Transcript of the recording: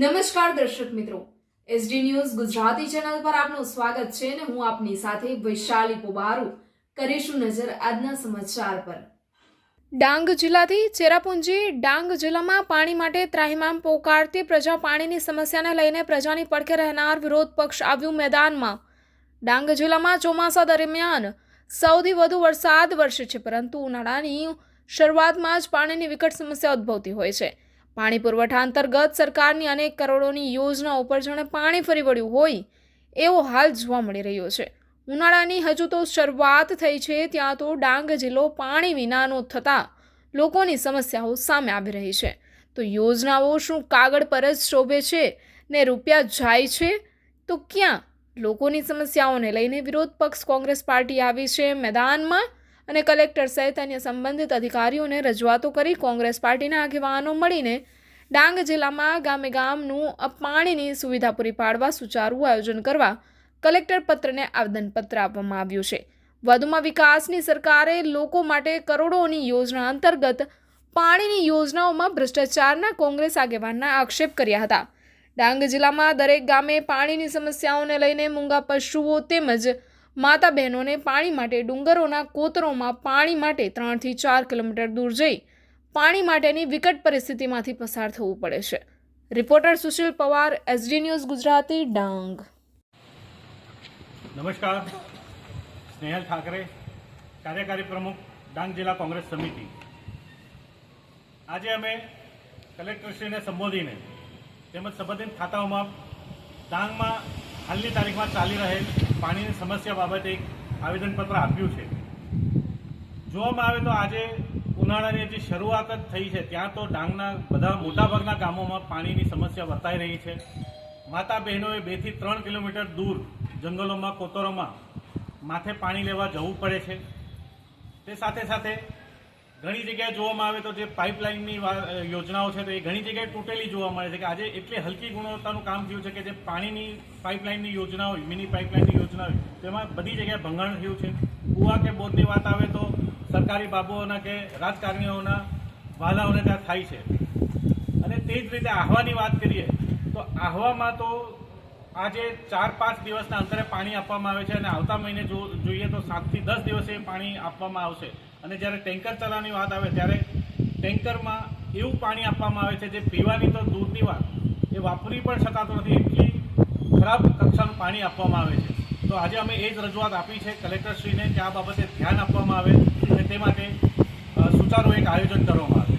નમસ્કાર દર્શક મિત્રો. એસડી ન્યૂઝ ગુજરાતી ચેનલ પર આપનું સ્વાગત છે અને હું આપની સાથે વૈશાલી પોબારુ કરીશું નજર આજના સમાચાર પર. ડાંગ જિલ્લાથી ચેરાપુંજી ડાંગ જિલ્લામાં પાણી માટે ત્રાહિમામ પોકારતી પ્રજા પાણીની સમસ્યાને લઈને પ્રજાની પડખે રહેનાર વિરોધ પક્ષ આવ્યું મેદાનમાં. ડાંગ જિલ્લામાં ચોમાસા દરમિયાન સૌથી વધુ વરસાદ વરસે છે, પરંતુ ઉનાળાની શરૂઆતમાં જ પાણીની વિકટ સમસ્યા ઉદ્ભવતી હોય છે. પાણી પુરવઠા અંતર્ગત સરકારની અનેક કરોડોની યોજનાઓ પર જાણે પાણી ફરી વળ્યું હોય, એવો હાલ જોવા મળી રહ્યો છે. ઉનાળાની હજુ તો શરૂઆત થઈ છે, ત્યાં તો ડાંગ જિલ્લો પાણી વિનાનો થતાં લોકોની સમસ્યાઓ સામે આવી રહી છે. તો યોજનાઓ શું કાગળ પર જ શોભે છે ને રૂપિયા જાય છે? તો ક્યાં? લોકોની સમસ્યાઓને લઈને વિરોધ પક્ષ કોંગ્રેસ પાર્ટી આવી છે મેદાનમાં. અને કલેક્ટર સહિત અન્ય સંબંધિત અધિકારીઓને રજૂઆતો કરી કોંગ્રેસ પાર્ટીના આગેવાનો મળીને ડાંગ જિલ્લામાં ગામે ગામનું પાણીની સુવિધા પૂરી પાડવા સુચારું આયોજન કરવા કલેક્ટર પત્રને આવેદનપત્ર આપવામાં આવ્યું છે. વધુમાં વિકાસની સરકારે લોકો માટે કરોડોની યોજના અંતર્ગત પાણીની યોજનાઓમાં ભ્રષ્ટાચારના કોંગ્રેસ આગેવાનના આક્ષેપ કર્યા હતા. ડાંગ જિલ્લામાં દરેક ગામે પાણીની સમસ્યાઓને લઈને મૂંગા પશુઓ તેમજ માતા બહેનોને પાણી માટે ડુંગરોના કોતરોમાં પાણી માટે ત્રણથી ચાર કિલોમીટર દૂર જઈ પાણી માટેની વિકટ પરિસ્થિતિમાંથી પસાર થવું પડે છે. Reporter Sushil Pawar, SD news Gujarati, Dang. નમસ્કાર. સ્નેહલ ઠાકરે, કાર્યકારી પ્રમુખ, ડાંગ જિલ્લા કોંગ્રેસ સમિતિ. આજે અમે કલેક્ટરશ્રીને સંબોધીને તેમજ સંબંધિત ખાતાઓમાં ડાંગમાં હાલની તારીખમાં ચાલી રહેલ પાણીની સમસ્યા બાબતે એક આવેદનપત્ર આપ્યું છે. જોવામાં આવે તો આજે ઉનાળાની જે શરૂઆત જ થઈ છે, ત્યાં તો ડાંગના બધા મોટાભાગના ગામોમાં પાણીની સમસ્યા વર્તાઈ રહી છે. માતા બહેનોએ બેથી ત્રણ કિલોમીટર દૂર જંગલોમાં, કોતરોમાં માથે પાણી લેવા જવું પડે છે. તે સાથે સાથે ઘણી જગ્યાએ જોવામાં આવે તો જે પાઇપલાઇનની યોજનાઓ છે તો એ ઘણી જગ્યાએ તૂટેલી જોવા મળે છે કે આજે એટલી હલકી ગુણવત્તાનું કામ થયું છે કે જે પાણીની પાઇપલાઇનની યોજના હોય મિની પાઇપલાઇનની યોજના હોય તેમાં બધી જગ્યાએ ભંગાણ થયું છે. કૂવા કે બોરની વાત આવે તો સરકારી બાબુઓના કે રાજકારણીઓના વાલાઓને ત્યાં થાય છે. અને તે જ રીતે આહવાની વાત કરીએ તો આહવામાં તો આજે ચાર, પાંચ દિવસના અંતરે પાણી આપવામાં આવે છે અને આવતા મહિને જો જોઈએ તો સાતથી દસ દિવસે પાણી આપવામાં આવશે. અને જ્યારે ટેન્કર ચલાવવાની વાત આવે ત્યારે ટેન્કરમાં એવું પાણી આપવામાં આવે છે જે પીવાની તો દૂરની વાત, એ વાપરી પણ શકાતું નથી, એટલી ખરાબ કક્ષાનું પાણી આપવામાં આવે છે. તો આજે અમે એ જ રજૂઆત આપી છે કલેક્ટરશ્રીને કે આ બાબતે ધ્યાન આપવામાં આવે અને તે માટે સુચારું એક આયોજન કરવામાં આવે.